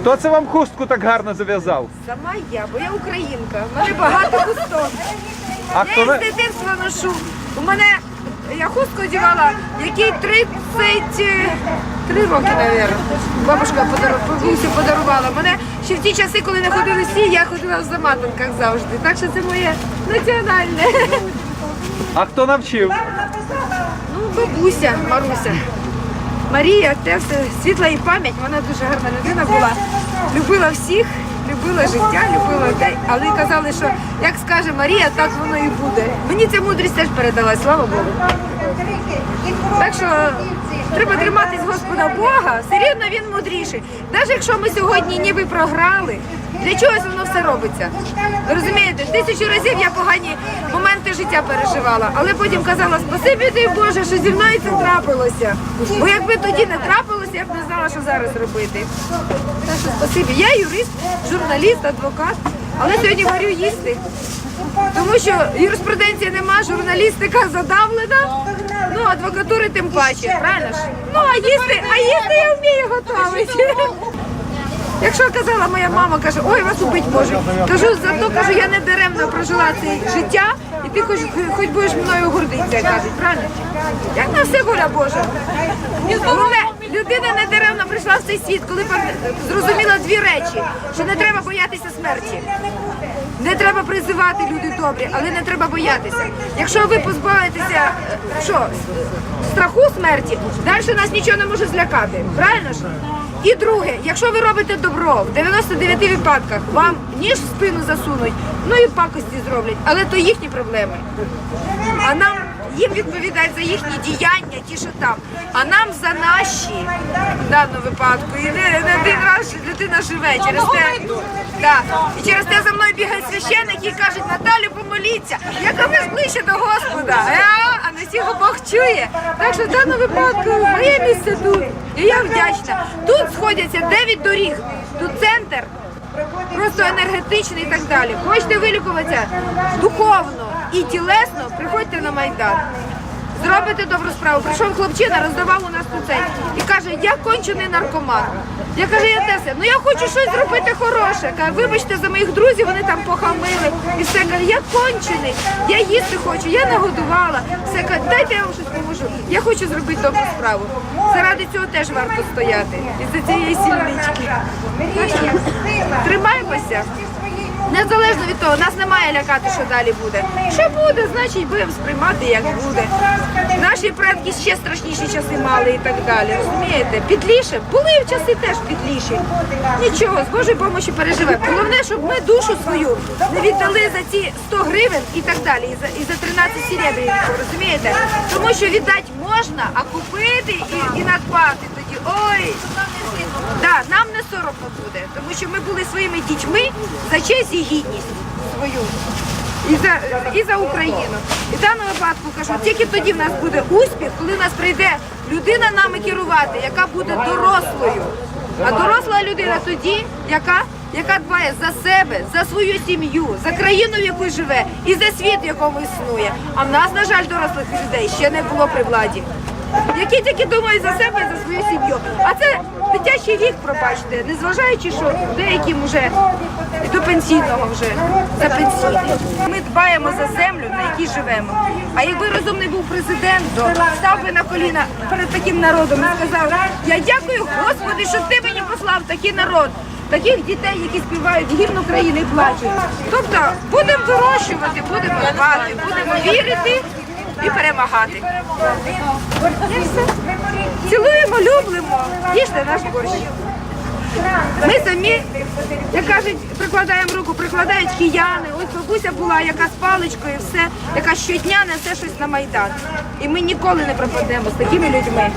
Хто це вам хустку так гарно зав'язав? Сама я, бо я українка. У мене багато хусток. А хто Я ви? із дитинства ношу. У мене я хустку одягала, який 33 роки, мабуть. Бабушка подару- бабуся подарувала. Мене ще в ті часи, коли не ходили всі, я ходила в заматанках завжди. Так що це моє національне. А хто навчив? Ну, бабуся Маруся. Марія, те світла і пам'ять, вона дуже гарна людина була. Любила всіх, любила життя, любила людей. Але казали, що як скаже Марія, так воно і буде. Мені ця мудрість теж передалась, слава Богу. Так що треба триматись Господа Бога, все рівно він мудріший. Навіть якщо ми сьогодні ніби програли, для чогось воно все робиться. Ви розумієте, тисячу разів я погані моменти життя переживала, але потім казала, спасибі тобі Боже, що зі мною це трапилося. Бо якби тоді не трапилося, я б не знала, що зараз робити. Так що спасибі. Я юрист, журналіст, адвокат, але сьогодні говорю їсти. Тому що юриспруденції нема, журналістика задавлена, ну адвокатури тим паче, правильно ж? Ну а їсти, а їсти я вмію готувати. Якщо казала моя мама, каже, ой, вас убить можуть. Кажу, зато кажу, я не даремно прожила це життя, і ти хоч, хоч будеш мною гордитися, кажуть, правильно? Як на все воля Божа. Головне, людина не даремно прийшла в цей світ, коли зрозуміла дві речі, що не треба боятися смерті. Не треба призивати люди добрі, але не треба боятися. Якщо ви позбавитеся що, страху смерті, далі нас нічого не може злякати. Правильно ж? І друге, якщо ви робите добро, в 99 випадках вам ніж в спину засунуть, ну і пакості зроблять, але то їхні проблеми. А нам їм відповідають за їхні діяння, ті, що там. А нам за наші в даному випадку. І не, не один раз людина живе через те. Да. І через те за мною бігають священники і кажуть, Наталю, помоліться. Яка ви ближче до Господа? Не всіх Бог чує. Так що в даному випадку моє місце тут. І я вдячна. Тут сходяться 9 доріг. Тут центр просто енергетичний і так далі. Хочете вилікуватися духовно і тілесно, приходьте на Майдан. Зробите добру справу. Прийшов хлопчина, роздавав у нас тут цей і каже, я кончений наркоман. Я кажу, я теж, ну я хочу щось зробити хороше. Каже, вибачте за моїх друзів, вони там похамили. І все каже, я кончений, я їсти хочу, я нагодувала. Все каже, дайте я вам щось поможу. Я хочу зробити добру справу. Заради цього теж варто стояти. І за цієї сільнички. Тримаємося. Незалежно від того, нас немає лякати, що далі буде. Що буде, значить будемо сприймати, як буде. Наші предки ще страшніші часи мали і так далі. Розумієте? Підліше. Були в часи теж підліші. Нічого, з Божою допомогою переживемо. Головне, щоб ми душу свою не віддали за ці 100 гривень і так далі, і за, і за 13 серебряників, розумієте? Тому що віддати можна, а купити і, і надбати тоді. Ой! Да, нам не соромно буде, тому що ми були своїми дітьми за честь гідність свою. І за, і за Україну. І в даному випадку кажу, тільки тоді в нас буде успіх, коли в нас прийде людина нами керувати, яка буде дорослою. А доросла людина тоді, яка, яка дбає за себе, за свою сім'ю, за країну, в якій живе, і за світ, в якому існує. А в нас, на жаль, дорослих людей ще не було при владі які тільки думають за себе і за свою сім'ю. А це дитячий вік, пробачте, незважаючи, що деяким вже до пенсійного вже за пенсійний. Ми дбаємо за землю, на якій живемо. А якби розумний був президент, то став би на коліна перед таким народом і сказав: Я дякую, Господи, що ти мені послав такий народ. Таких дітей, які співають гімн України і плачуть. Тобто будемо вирощувати, будемо дбати, будемо вірити і перемагати. Цілуємо, люблимо, їжте наш борщ. Ми самі, як кажуть, прикладаємо руку, прикладають кияни. Ось бабуся була, яка з паличкою, все, яка щодня несе щось на Майдан. І ми ніколи не пропадемо з такими людьми.